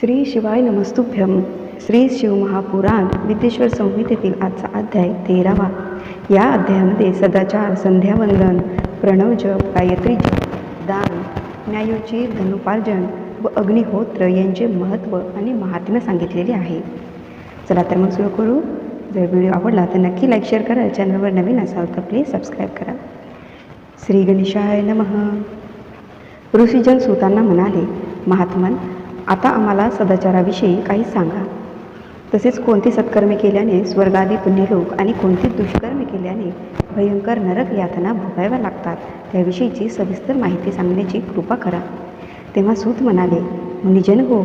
श्री शिवाय नमस्तुभ्यम श्री शिवमहापुराण विद्येश्वर संहितेतील आजचा अध्याय तेरावा. या अध्यायामध्ये सदाचार संध्यावंदन प्रणव जप गायत्री जप दान न्यायोचित धनुपार्जन व अग्निहोत्र यांचे महत्त्व आणि महात्म्य सांगितलेले आहे. चला तर मग सुरू करू. जर व्हिडिओ आवडला तर नक्की लाईक शेअर करा. चॅनलवर नवीन असाल तर प्लीज सबस्क्राईब करा. श्री गणेशाय नमः. ऋषीजन सुतांना म्हणाले महात्मन आता आम्हाला सदाचाराविषयी काही सांगा. तसेच कोणती सत्कर्मे केल्याने स्वर्गादी पुण्यलोक आणि कोणती दुष्कर्मे केल्याने भयंकर नरक यातना भोगाव्या लागतात त्याविषयीची सविस्तर माहिती सांगण्याची कृपा करा. तेव्हा सूत म्हणाले मुनिजन हो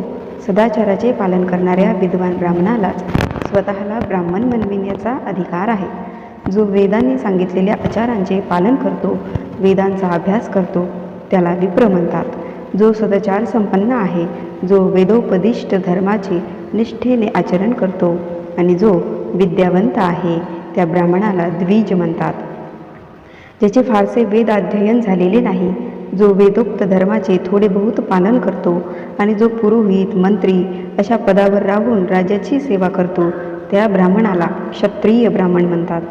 सदाचाराचे पालन करणाऱ्या विद्वान ब्राह्मणालाच स्वतःला ब्राह्मण बनविण्याचा अधिकार आहे. जो वेदांनी सांगितलेल्या आचारांचे पालन करतो वेदांचा अभ्यास करतो त्याला विप्र म्हणतात. जो सदाचार संपन्न आहे जो वेदोपदिष्ट धर्माचे निष्ठेने आचरण करतो आणि जो विद्यावंत आहे त्या ब्राह्मणाला द्विज म्हणतात. ज्याचे फारसे वेद अध्ययन झालेले नाही जो वेदोक्त धर्माचे थोडे बहुत पालन करतो आणि जो पुरोहित मंत्री अशा पदावर राहून राज्याची सेवा करतो त्या ब्राह्मणाला क्षत्रिय ब्राह्मण म्हणतात.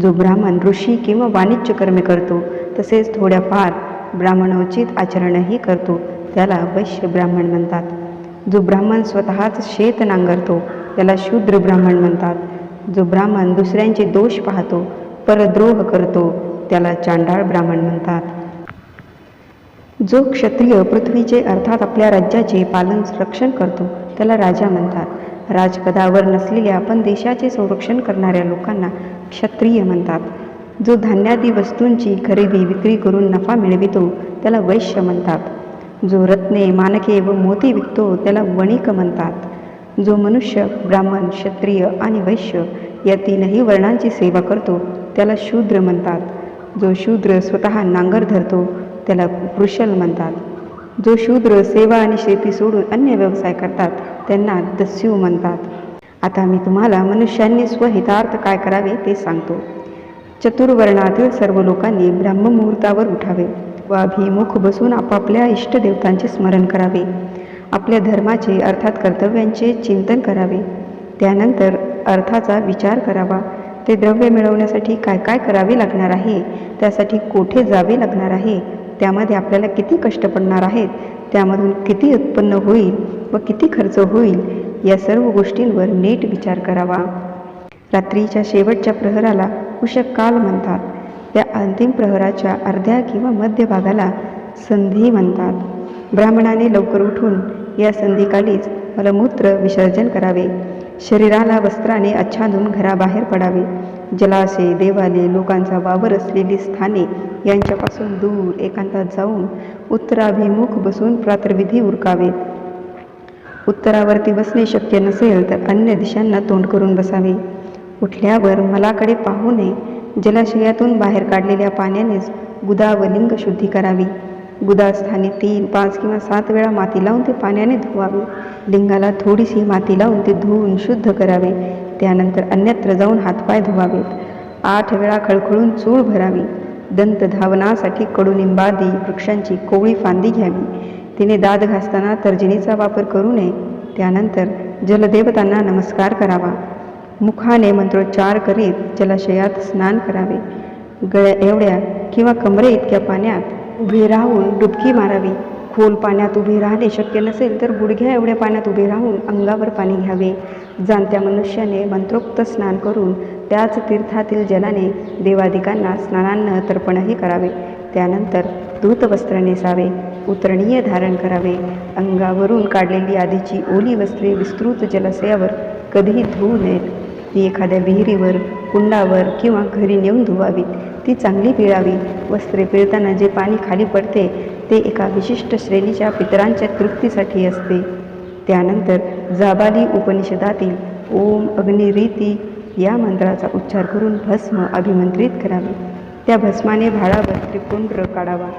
जो ब्राह्मण ऋषी किंवा वाणिज्य कर्मे करतो तसेच थोड्याफार ब्राह्मणोचित आचरणही करतो त्याला वैश्य ब्राह्मण म्हणतात. जो ब्राह्मण स्वतःच शेत नांगरतो त्याला शूद्र ब्राह्मण म्हणतात. जो ब्राह्मण दुसऱ्यांचे दोष पाहतो परद्रोह करतो त्याला चांडाळ ब्राह्मण म्हणतात. जो क्षत्रिय पृथ्वीचे अर्थात आपल्या राज्याचे पालन रक्षण करतो त्याला राजा म्हणतात. राजपदावर नसलेल्या पण देशाचे संरक्षण करणाऱ्या लोकांना क्षत्रिय म्हणतात. जो धान्यादी वस्तूंची खरेदी विक्री करून नफा मिळवितो त्याला वैश्य म्हणतात. जो रत्ने मानके व मोती विकतो त्याला वणिक म्हणतात. जो मनुष्य ब्राह्मण क्षत्रिय आणि वैश्य या तीनही वर्णांची सेवा करतो त्याला शूद्र म्हणतात. जो शूद्र स्वतः नांगर धरतो त्याला वृषल म्हणतात. जो शूद्र सेवा आणि शेती सोडून अन्य व्यवसाय करतात त्यांना दस्यू म्हणतात. आता मी तुम्हाला मनुष्यांनी स्वहितार्थ काय करावे ते सांगतो. चतुर्वर्णातील सर्व लोकांनी ब्रह्ममुहूर्तावर उठावे. व अभिमुख बसून आपापल्या इष्टदेवतांचे स्मरण करावे. आपल्या धर्माचे अर्थात कर्तव्यांचे चिंतन करावे. त्यानंतर अर्थाचा विचार करावा. ते द्रव्य मिळवण्यासाठी काय काय करावे लागणार आहे? त्यासाठी कोठे जावे लागणार आहे? त्यामध्ये आपल्याला किती कष्ट पडणार आहेत? त्यामधून किती उत्पन्न होईल व किती खर्च होईल? या सर्व गोष्टींवर नीट विचार करावा. रात्रीच्या शेवटच्या प्रहराला उषकाल म्हणतात. त्या अंतिम प्रहराच्या अर्ध्या किंवा मध्यभागाला संधी म्हणतात. ब्राह्मणाने लवकर उठून या संधीकालीच मलमूत्र विसर्जन करावे. शरीराला वस्त्राने आच्छादून घराबाहेर पडावे. जलाशय देवालय लोकांचा वावर असलेली स्थाने यांच्यापासून दूर एकांतात जाऊन उत्तराभिमुख बसून प्रातर्विधी उरकावेत उत्तरावरती बसणे शक्य नसेल तर अन्य दिशांना तोंड करून बसावे. उठल्यावर मलाकडे पाहू नये. जलाशयातून बाहेर काढलेल्या पाण्यानेच गुदा व लिंग शुद्धी करावी. गुदास्थानी तीन पाच किंवा सात वेळा माती लावून ते पाण्याने धुवावे. लिंगाला थोडीशी माती लावून ते धुवून शुद्ध करावे. त्यानंतर अन्यत्र जाऊन हातपाय धुवावेत आठ वेळा खळखळून चूळ भरावी. दंत धावनासाठी कडुनिंबादी वृक्षांची कोवळी फांदी घ्यावी. तिने दाद घासताना तर्जनीचा वापर करू नये. त्यानंतर जलदेवतांना नमस्कार करावा. मुखाने मंत्रोच्चार करीत जलाशयात स्नान करावे. गळ्या एवढ्या किंवा कमरे इतक्या पाण्यात उभे राहून डुबकी मारावी. खोल पाण्यात उभे राहणे शक्य नसेल तर गुडघ्या एवढ्या पाण्यात उभे राहून अंगावर पाणी घ्यावे. जाणत्या मनुष्याने मंत्रोक्त स्नान करून त्याच तीर्थातील जलाने देवादिकांना स्नानांना तर्पणही करावे. त्यानंतर धूतवस्त्र नेसावे उतरणीय धारण करावे. अंगावरून काढलेली आधीची ओली वस्त्रे विस्तृत जलाशयावर कधीही धुवू नयेत. ती एखाद्या विहिरीवर कुंडावर किंवा घरी नेऊन धुवावीत. ती चांगली पिळावी. वस्त्रे पिळताना जे पाणी खाली पडते ते एका विशिष्ट श्रेणीच्या पितरांच्या तृप्तीसाठी असते. त्यानंतर जाबाली उपनिषदातील ओम अग्निरीती या मंत्राचा उच्चार करून भस्म अभिमंत्रित करावे. त्या भस्माने भाळावर त्रिपुंड्र काढावा.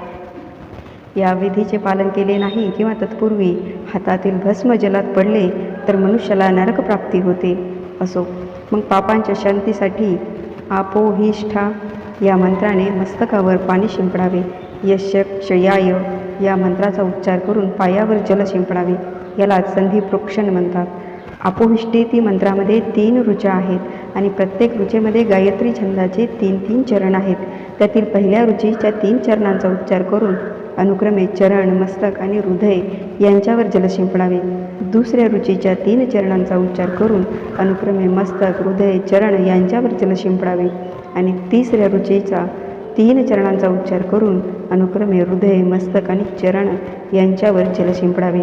या विधीचे पालन केले नाही किंवा तत्पूर्वी हातातील भस्म जलात पडले तर मनुष्याला नरकप्राप्ती होते. असो मग पापांच्या शांतीसाठी आपोहिष्ठा या मंत्राने मस्तकावर पाणी शिंपडावे. यश क्षयाय या मंत्राचा उच्चार करून पायावर जल शिंपडावे. याला संधी प्रोक्षण म्हणतात. आपोहिष्टेती मंत्रामध्ये तीन ऋचा आहेत आणि प्रत्येक ऋचेमध्ये गायत्री छंदाचे तीन तीन चरण आहेत. त्यातील पहिल्या ऋचीच्या तीन चरणांचा उच्चार करून अनुक्रमे चरण मस्तक आणि हृदय यांच्यावर जल शिंपडावे दुसऱ्या रुचीच्या तीन चरणांचा उच्चार करून अनुक्रमे मस्तक हृदय चरण यांच्यावर जल शिंपडावे आणि तिसऱ्या रुचीचा तीन चरणांचा उच्चार करून अनुक्रमे हृदय मस्तक आणि चरण यांच्यावर जल शिंपडावे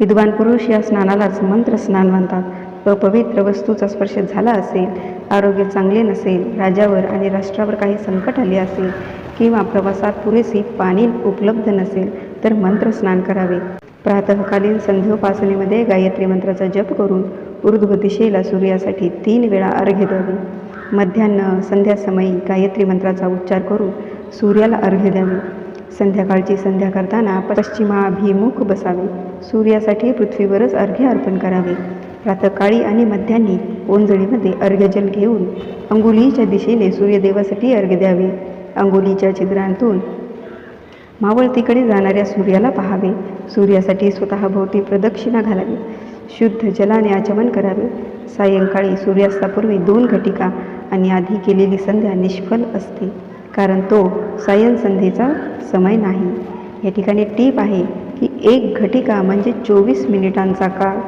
विद्वान पुरुष या स्नानालाच मंत्र स्नान म्हणतात. अपवित्र वस्तूचा स्पर्श झाला असेल आरोग्य चांगले नसेल राजावर आणि राष्ट्रावर काही संकट आले असेल किंवा प्रवासात पुरेसे पाणी उपलब्ध नसेल तर मंत्र स्नान करावे. प्रातःकालीन संध्योपासनेमध्ये गायत्री मंत्राचा जप करून ऊर्ध्व दिशेला सूर्यासाठी तीन वेळा अर्घ्य द्यावे. मध्यान्न संध्यासमयी गायत्री मंत्राचा उच्चार करून सूर्याला अर्घ्य द्यावे. संध्याकाळची संध्या करताना पश्चिमाभिमुख बसावे. सूर्यासाठी पृथ्वीवरच अर्घ्य अर्पण करावे. प्रातकाळी आणि मध्यान्ही ओंजळीमध्ये अर्घ्यजल घेऊन अंगुलीच्या दिशेने सूर्यदेवासाठी अर्घ्य द्यावे. अंगुलीच्या छिद्रांतून. मावळतीकडे जाणाऱ्या सूर्याला पाहावे. सूर्यासाठी स्वतःभोवती प्रदक्षिणा घालावी. शुद्ध जलाने आचमन करावे. सायंकाळी सूर्यास्तापूर्वी दोन घटिका आणि आधी केलेली संध्या निष्फल असते. कारण तो सायन संध्येचा समय नाही. या ठिकाणी टीप आहे की एक घटिका म्हणजे चोवीस मिनिटांचा काळ.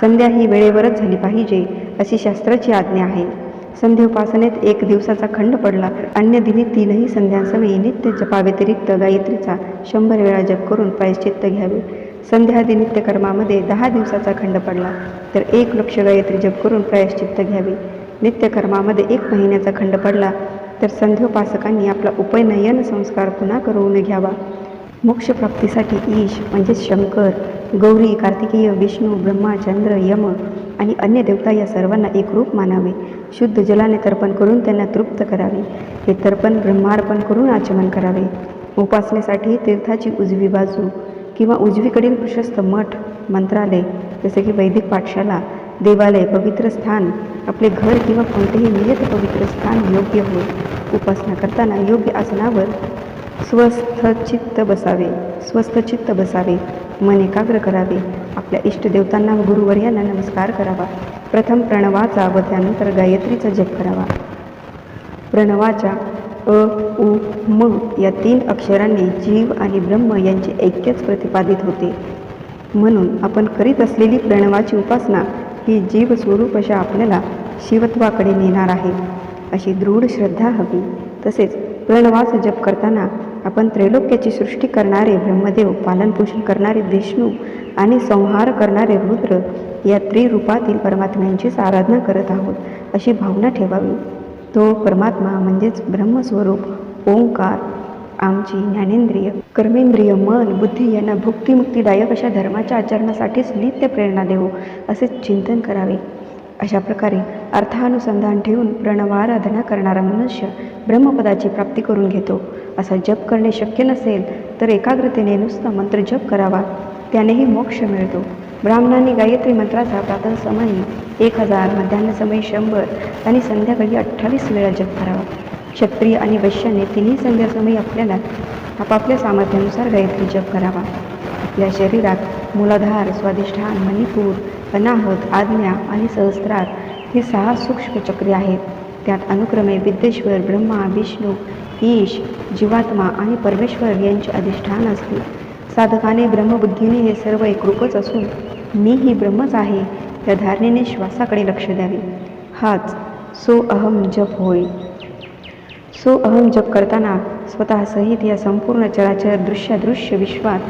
संध्या ही वेळेवरच झाली पाहिजे अशी शास्त्राची आज्ञा आहे. संध्योपासनेत एक दिवसाचा खंड पडला. अन्य दिनी तीनही संध्यांसमयी नित्य जपाव्यतिरिक्त गायत्रीचा शंभर वेळा जप करून प्रायश्चित्त घ्यावे. संध्यादी नित्यकर्मामध्ये दहा दिवसाचा खंड पडला तर एक लक्ष गायत्री जप करून प्रायश्चित्त घ्यावे. नित्यकर्मामध्ये एक महिन्याचा खंड पडला तर संध्योपासकांनी आपला उपनयन संस्कार पुन्हा करून घ्यावा. मोक्षप्राप्तीसाठी ईश म्हणजेच शंकर गौरी कार्तिकेय विष्णू ब्रह्मा चंद्र यम आणि अन्य देवता या सर्वांना एकरूप मानावे. शुद्ध जलाने तर्पण करून त्यांना तृप्त करावे. हे तर्पण ब्रह्मार्पण करून आचमन करावे. उपासनेसाठी तीर्थाची उजवी बाजू किंवा उजवीकडील प्रशस्त मठ मंत्रालय जसे की वैदिक पाठशाला देवालय पवित्र स्थान आपले घर किंवा कोणतेही नियत पवित्र स्थान योग्य होय. उपासना करताना योग्य आसनावर स्वस्थ चित्त बसावे. स्वस्थ चित्त बसावे. मन एकाग्र करावे. आपल्या इष्टदेवतांना व गुरुवर्यांना नमस्कार करावा. प्रथम प्रणवाचा व त्यानंतर गायत्रीचा जप करावा. प्रणवाच्या अ उ म या तीन अक्षरांनी जीव आणि ब्रह्म यांचे ऐक्यच प्रतिपादित होते. म्हणून आपण करीत असलेली प्रणवाची उपासना ही जीव स्वरूप अशा आपल्याला शिवत्वाकडे नेणार आहे. अशी दृढ श्रद्धा हवी. तसेच प्रणवाचा जप करताना आपण त्रैलोक्याची सृष्टी करणारे ब्रह्मदेव पालनपोषण करणारे विष्णू आणि संहार करणारे रुद्र या त्रिरूपातील परमात्म्यांचीच आराधना करत आहोत अशी भावना ठेवावी. तो परमात्मा म्हणजेच ब्रह्मस्वरूप ओंकार आमची ज्ञानेंद्रिय कर्मेंद्रिय मन बुद्धी यांना भुक्तिमुक्तीदायक अशा धर्माच्या आचरणासाठीच नित्य प्रेरणा देऊ असे चिंतन करावे. अशा प्रकारे अर्थानुसंधान ठेवून प्रणवाराधना करणारा मनुष्य ब्रह्मपदाची प्राप्ती करून घेतो. असा जप करणे शक्य नसेल तर एकाग्रतेने नुसता मंत्र जप करावा. त्यानेही मोक्ष मिळतो. ब्राह्मणांनी गायत्री मंत्राचा प्रातः एक हजार मध्यान्हसमयी शंभर आणि संध्याकाळी अठ्ठावीस वेळा जप करावा. क्षत्रिय आणि वैश्याने तिन्ही संध्यासमयी आपल्याला आपापल्या सामर्थ्यानुसार गायत्री जप करावा. आपल्या शरीरात मूलाधार स्वादिष्ठान मणिपूर अनाहत आज्ञा आणि सहस्त्रार ही सहा सूक्ष्म चक्रे आहेत. त्यात अनुक्रमे विद्येश्वर ब्रह्मा विष्णू ईश जीवात्मा आणि परमेश्वर यांचे अधिष्ठान असते. साधकाने ब्रह्मबुद्धीने हे सर्व एकरूपच असून मी ही ब्रह्मच आहे त्या धारणेने श्वासाकडे लक्ष द्यावे. हाच सो अहम जप होय. सो अहम जप करताना स्वतःसहित या संपूर्ण चराचर दृश्यादृश्य विश्वात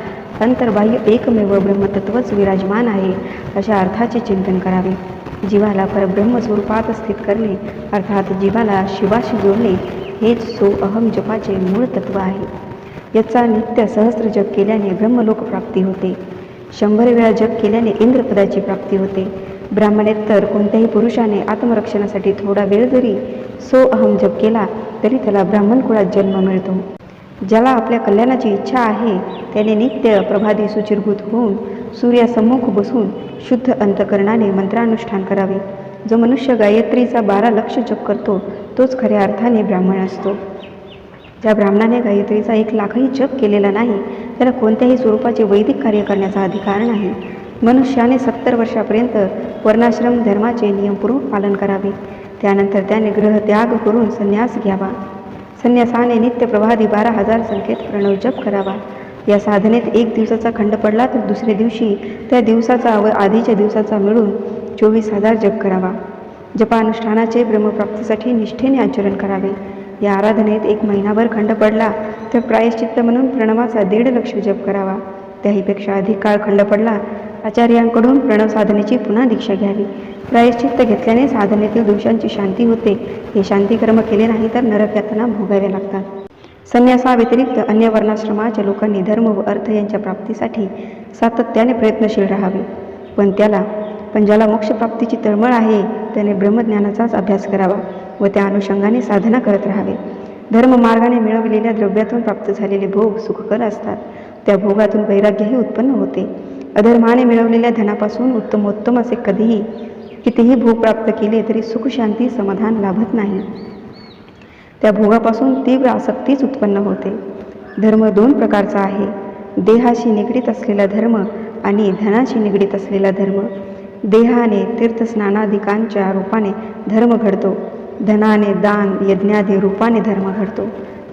अंतर्बाह्य एकमेव ब्रह्मतत्वच विराजमान आहे अशा अर्थाचे चिंतन करावे. जीवाला परब्रह्म स्वरूपात स्थित करणे अर्थात जीवाला शिवाशी जोडणे हेच सो अहम जपाचे मूळ तत्व आहे. याचा नित्य सहस्र जप केल्याने ब्रह्मलोक प्राप्ती होते. शंभर वेळा जप केल्याने इंद्रपदाची प्राप्ती होते. ब्राह्मणेतर कोणत्याही पुरुषाने आत्मरक्षणासाठी थोडा वेळ जरी सो अहम जप केला तरी त्याला ब्राह्मण कुळात जन्म मिळतो. ज्याला आपल्या कल्याणाची इच्छा आहे त्याने नित्य प्रभादी सुचिरभूत होऊन सूर्यासम्मुख बसून शुद्ध अंतकरणाने मंत्रानुष्ठान करावे. जो मनुष्य गायत्रीचा बारा लक्ष जप करतो तोच खऱ्या अर्थाने ब्राह्मण असतो. ज्या ब्राह्मणाने गायत्रीचा एक लाखही जप केलेला नाही त्याला कोणत्याही स्वरूपाचे वैदिक कार्य करण्याचा अधिकार नाही. मनुष्याने सत्तर वर्षापर्यंत वर्णाश्रम धर्माचे नियमपूर्वक पालन करावे. त्यानंतर त्याने ग्रहत्याग करून संन्यास घ्यावा. संन्यासाने नित्यप्रभादी बारा हजार संख्येत प्रणव जप करावा. या साधनेत एक दिवसाचा खंड पडला तर दुसऱ्या दिवशी त्या दिवसाचा व आधीच्या दिवसाचा मिळून चोवीस हजार जप करावा. जपानुष्ठानाचे ब्रह्मप्राप्तीसाठी निष्ठेने आचरण करावे. या आराधनेत एक महिनाभर खंड पडला तर प्रायश्चित्त म्हणून प्रणवाचा दीड लक्ष जप करावा. त्याहीपेक्षा अधिक काळ खंड पडला आचार्यांकडून प्रणव साधनेची पुन्हा दीक्षा घ्यावी. प्रायश्चित्त घेतल्याने साधनेतील दोषांची शांती होते. हे शांतिकर्म केले नाही तर नरक यातना भोगाव्या लागतात. संन्यासाव्यतिरिक्त अन्य वर्णाश्रमाच्या लोकांनी धर्म व अर्थ यांच्या प्राप्तीसाठी सातत्याने प्रयत्नशील राहावे. पण त्याला पण ज्याला मोक्षप्राप्तीची तळमळ आहे त्याने ब्रह्मज्ञानाचाच अभ्यास करावा व त्या अनुषंगाने साधना करत राहावे. धर्ममार्गाने मिळवलेल्या द्रव्यातून प्राप्त झालेले भोग सुखकर असतात. त्या भोगातून वैराग्यही उत्पन्न होते. अधर्माने मिळवलेल्या धनापासून उत्तमोत्तम असे कधीही कितीही भोग प्राप्त केले तरी सुखशांती समाधान लाभत नाही. त्या भोगापासून तीव्र आसक्तीच उत्पन्न होते. धर्म दोन प्रकारचा आहे. देहाशी निगडीत असलेला धर्म आणि धनाशी निगडीत असलेला धर्म. देहाने तीर्थस्नानाधिकांच्या रूपाने धर्म घडतो. धनाने दान यज्ञादी रूपाने धर्म घडतो.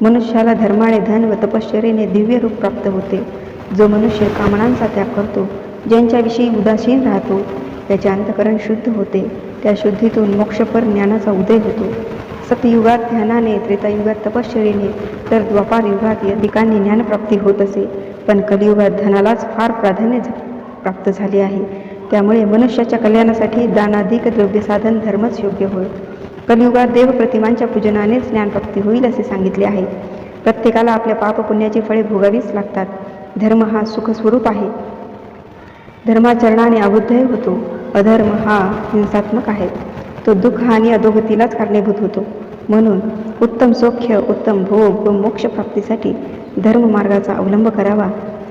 मनुष्याला धर्माने धन व तपश्चरेने दिव्य रूप प्राप्त होते. जो मनुष्य कामनांचा त्याग करतो ज्यांच्याविषयी उदासीन राहतो त्याचे अंतकरण शुद्ध होते. त्या शुद्धीतून मोक्षपर ज्ञानाचा उदय होतो. सतयुगात ध्यानाने त्रेतायुगात तपश्चरीने तर द्वापार युगात यदिकांनी ज्ञानप्राप्ती होत असे. पण कलियुगात धनालाच फार प्राधान्य प्राप्त झाले आहे. त्यामुळे मनुष्याच्या कल्याणासाठी दानाधिक द्रव्यसाधन धर्मच योग्य होय. कलियुगात देवप्रतिमांच्या पूजनानेच ज्ञानप्राप्ती होईल असे सांगितले आहे. प्रत्येकाला आपल्या पापपुण्याची फळे भोगावीच लागतात. धर्म हा सुखस्वरूप आहे. धर्माचरणाने अबुद्धय होतो. अधर्म हा हिंसात्मक आहे. तो दुःख आणि अधोगतीलाच कारणीभूत होतो. म्हणून उत्तम सौख्य उत्तम भोग व मोक्षप्राप्तीसाठी धर्ममार्गाचा अवलंब करावा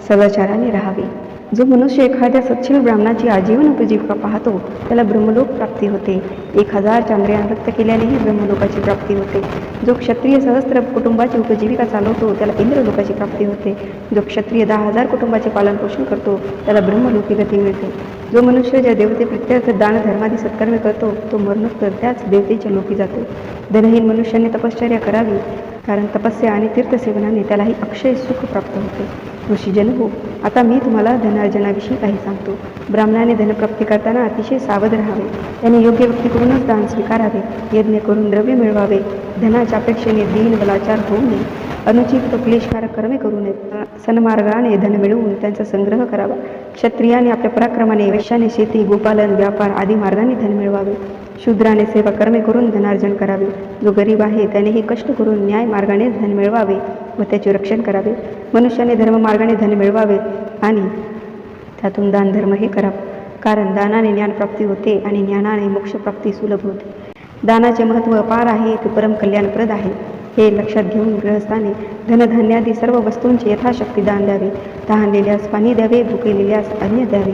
सदाचाराने राहावे. जो मनुष्य एखाद्या सच्छील ब्राह्मणाची आजीवन उपजीविका पाहतो त्याला ब्रह्मलोक प्राप्ती होते. एक हजार चांद्रे व्यक्त केल्यानेही ब्रह्मलोकाची प्राप्ती होते. जो क्षत्रिय सहस्त्र कुटुंबाची उपजीविका चालवतो त्याला इंद्रलोकाची प्राप्ती होते. जो क्षत्रिय दहा हजार कुटुंबाचे पालनपोषण करतो त्याला ब्रह्मलोकी गती मिळते. जो मनुष्य ज्या देवते प्रत्यर्थ दान धर्मादी सत्कर्म करतो तो मरणोत्तर त्याच देवतेच्या लोकी जातो. धनहीन मनुष्याने तपश्चर्या करावी कारण तपस्या आणि तीर्थसेवनाने त्यालाही अक्षय सुख प्राप्त होते. ऋषीजन हो. आता मी तुम्हाला धनार्जनाविषयी काही सांगतो. ब्राह्मणाने धनप्राप्ती करताना अतिशय सावध राहावे. त्याने योग्य व्यक्तीकडूनच दान स्वीकारावे. यज्ञ करून द्रव्य मिळवावे. धनाच्या अपेक्षेने दीन बलाचार होऊ नये. अनुचित क्लेशकारक कर्मे करू नयेत सन्मार्गाने धन मिळवून त्यांचा संग्रह करावा. क्षत्रियाने आपल्या पराक्रमाने वैश्याने शेती गोपालन व्यापार आदी मार्गाने धन मिळवावे. शूद्राने सेवा कर्मे करून धनार्जन करावे. जो गरीब आहे त्यानेही कष्ट करून न्याय मार्गाने धन मिळवावे. व त्याचे रक्षण करावे. मनुष्याने धर्ममार्गाने धन मिळवावे आणि त्यातून दानधर्म हे करावं कारण दानाने ज्ञानप्राप्ती होते आणि ज्ञानाने मोक्षप्राप्ती सुलभ होते. दानाचे महत्त्व अपार आहे ते परम कल्याणप्रद आहे. हे लक्षात घेऊन गृहस्थाने धनधान्यादी सर्व वस्तूंचे यथाशक्ती दान द्यावे. तहानलेल्यास पाणी द्यावे भुकेलेल्यास अन्न द्यावे.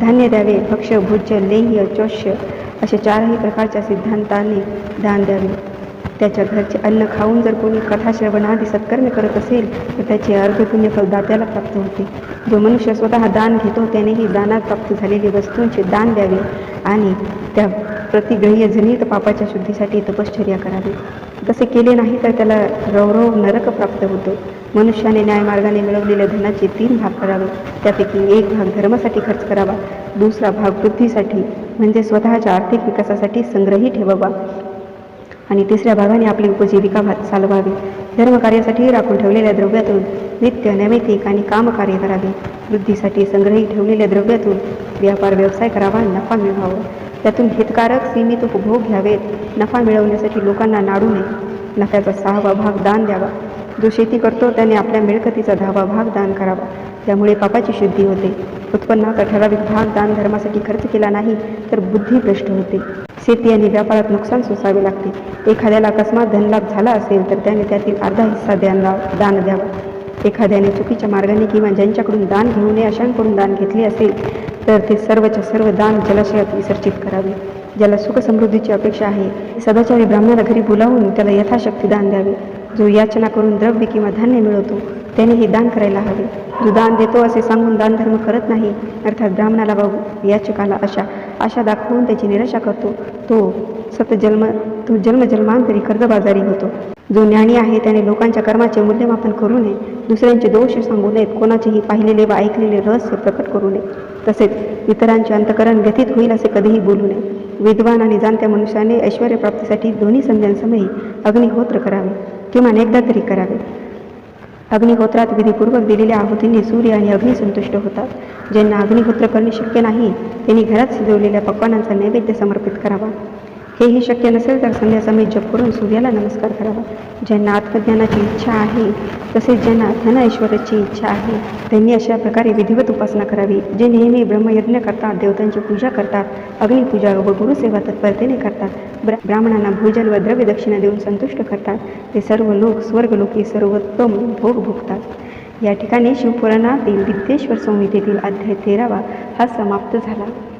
धान्य द्यावे भक्ष भोज्य लेह्य चोष्य असे चारही प्रकारच्या सिद्धांताने दान द्यावे. त्याच्या घरचे अन्न खाऊन जर कोणी कथाश्रवणादी सत्कर्म करत असेल तर त्याचे अर्धपुण्य फलदात्याला दात्याला प्राप्त होते. जो मनुष्य स्वतः दान घेतो त्यानेही दानात प्राप्त झालेली वस्तूंचे दान द्यावे आणि त्या प्रतिग्रह्य जनित पापाच्या शुद्धीसाठी तपश्चर्या करावी. तसे केले नाही तर त्याला रौरव नरक प्राप्त होतो. मनुष्याने न्यायमार्गाने मिळवलेल्या धनाचे तीन भाग करावे. त्यापैकी एक भाग धर्मासाठी खर्च करावा. दुसरा भाग वृद्धीसाठी म्हणजे स्वतःच्या आर्थिक विकासासाठी संग्रही ठेवावा. आणि तिसऱ्या भागाने आपली उपजीविका भा चालवावी. धर्मकार्यासाठी राखून ठेवलेल्या द्रव्यातून नित्य नैमित्तिक आणि कामकार्य करावे. वृद्धीसाठी संग्रही ठेवलेल्या द्रव्यातून व्यापार व्यवसाय करावा नफा मिळवावा. त्यातून हितकारक सीमित उपभोग घ्यावेत. नफा मिळवण्यासाठी लोकांना नाडू नये. नफ्याचा सहावा भाग दान द्यावा. जो शेती करतो त्याने आपल्या मिळकतीचा दहावा भाग दान करावा. त्यामुळे पापाची शुद्धी होते. उत्पन्नाचा ठराविक भाग दान धर्मासाठी खर्च केला नाही तर बुद्धी भ्रष्ट होते. शेती आणि व्यापारात नुकसान सोसावे लागते. एखाद्याला अकस्मात धनलाभ झाला असेल तर त्याने त्यातील अर्धा हिस्सा द्यायला दान द्यावा. एखाद्याने चुकीच्या मार्गाने किंवा ज्यांच्याकडून दान घेऊ नये अशांकडून दान घेतले असेल तर ते सर्वच्या सर्व दान जलाशयात विसर्जित करावे. ज्याला सुखसमृद्धीची अपेक्षा आहे सदाचारी ब्राह्मणाला घरी बोलावून त्याला यथाशक्ती दान द्यावे. जो याचना करून द्रव्य किंवा धान्य मिळवतो त्याने हे दान करायला हवे. जो दान देतो असे सांगून दानधर्म करत नाही अर्थात ब्राह्मणाला व याचकाला अशा आशा दाखवून त्याची निराशा करतो. तो सतजन्म तो जन्मजन्मांतरी कर्जबाजारी होतो. जो ज्ञानी आहे त्याने लोकांच्या कर्माचे मूल्यमापन करू नये. दुसऱ्यांचे दोष सांगू नयेत. कोणाचेही पाहिलेले व ऐकलेले रहस्य प्रकट करू नये. तसेच इतरांचे अंतकरण व्यथित होईल असे कधीही बोलू नये. विद्वान आणि जाणत्या मनुष्याने ऐश्वर्यप्राप्तीसाठी दोन्ही संध्यांसमयी अग्निहोत्र करावे. किमान एकदा तरी करावे. अग्निहोत्रात विधीपूर्वक दिलेल्या आहुतींनी सूर्य आणि अग्नी संतुष्ट होतात. ज्यांना अग्निहोत्र करणे शक्य नाही त्यांनी घरात शिजवलेल्या पक्वानांचा नैवेद्य समर्पित करावा. हेही शक्य नसेल तर संध्यासमयी जप करून सूर्याला नमस्कार करावा. ज्यांना आत्मज्ञानाची इच्छा आहे तसेच ज्यांना धन ऐश्वर्याची इच्छा आहे त्यांनी अशा प्रकारे विधिवत उपासना करावी जे नेहमी ब्रह्मयज्ञ करतात देवतांची पूजा करतात अग्निपूजा व गुरुसेवा तत्परतेने करतात ब्रा ब्राह्मणांना भोजन व द्रव्य दक्षिणा देऊन संतुष्ट करतात. ते सर्व लोक स्वर्गलोकी सर्वोत्तम भोग भोगतात. या ठिकाणी शिवपुराणातील विद्येश्वर संहितेतील अध्याय तेरावा हा समाप्त झाला.